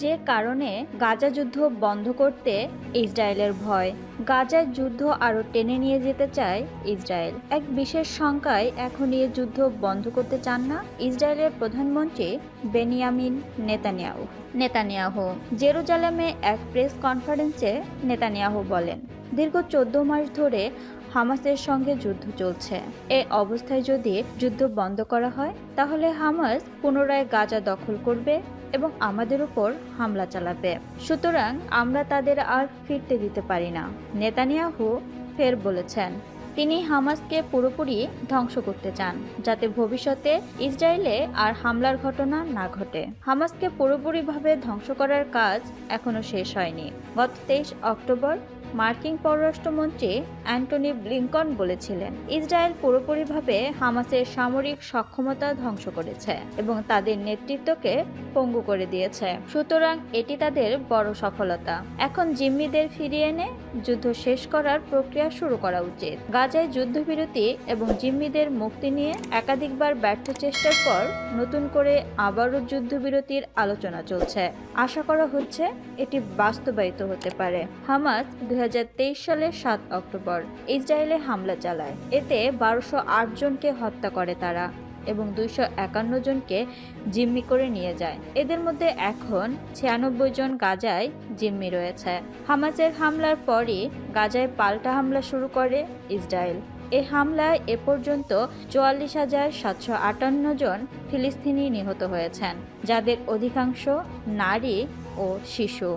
যে কারণে গাজা যুদ্ধ বন্ধ করতে ইসরায়েলের ভয়। গাজার যুদ্ধ আরও টেনে নিয়ে যেতে চায় ইসরায়েল। এক বিশেষ সংখ্যায় এখন এ যুদ্ধ বন্ধ করতে চান না ইসরায়েলের প্রধানমন্ত্রী বেনিয়ামিন নেতানিয়াহু। নেতানিয়াহু জেরুজালেমে এক প্রেস কনফারেন্সে নেতানিয়াহু বলেন, দীর্ঘ চোদ্দ মাস ধরে হামাসের সঙ্গে যুদ্ধ চলছে। এ অবস্থায় যদি যুদ্ধ বন্ধ করা হয়, তাহলে হামাস পুনরায় গাজা দখল করবে এবং আমাদের উপর হামলা চালাবে। সুতরাং আমরা তাদের আর ফিরতে দিতে পারি না। নেতানিয়াহু ফের বলেছেন, তিনি হামাসকে পুরোপুরি ধ্বংস করতে চান, যাতে ভবিষ্যতে ইসরায়েলে আর হামলার ঘটনা না ঘটে। হামাসকে পুরোপুরিভাবে ধ্বংস করার কাজ এখনও শেষ হয়নি। গত তেইশ অক্টোবর মার্কিন পররাষ্ট্রমন্ত্রী অ্যান্টনি ব্লিংকন বলেছিলেন, ইসরায়েল পুরোপুরিভাবে হামাসের সামরিক সক্ষমতা ধ্বংস করেছে এবং তাদের নেতৃত্বকে পঙ্গু করে দিয়েছে। সুতরাং এটি তাদের বড় সফলতা। এখন জিম্মিদের ফিরিয়ে এনে যুদ্ধ শেষ করার প্রক্রিয়া শুরু করা উচিত। গাজায় যুদ্ধবিরতি এবং জিম্মিদের মুক্তি নিয়ে একাধিকবার ব্যর্থ চেষ্টার পর নতুন করে আবারও যুদ্ধবিরতির আলোচনা চলছে। আশা করা হচ্ছে এটি বাস্তবায়িত হতে পারে। হামাস দুই হাজার তেইশ সালের সাত অক্টোবর, ইসরায়েলে হামলা চালায়। এতে বারোশো জনকে হত্যা করে তারা এবং দুইশো একান্ন জনকে জিম্মি করে নিয়ে যায়। এদের মধ্যে এখন ছিয়ানব্বই জন গাজায় জিম্মি রয়েছে। হামাসের হামলার পরই গাজায় পাল্টা হামলা শুরু করে ইসরায়েল। এ হামলায় এ পর্যন্ত চুয়াল্লিশ হাজার সাতশো আটান্ন জন ফিলিস্তিনি নিহত হয়েছেন, যাদের অধিকাংশ নারী ও শিশু।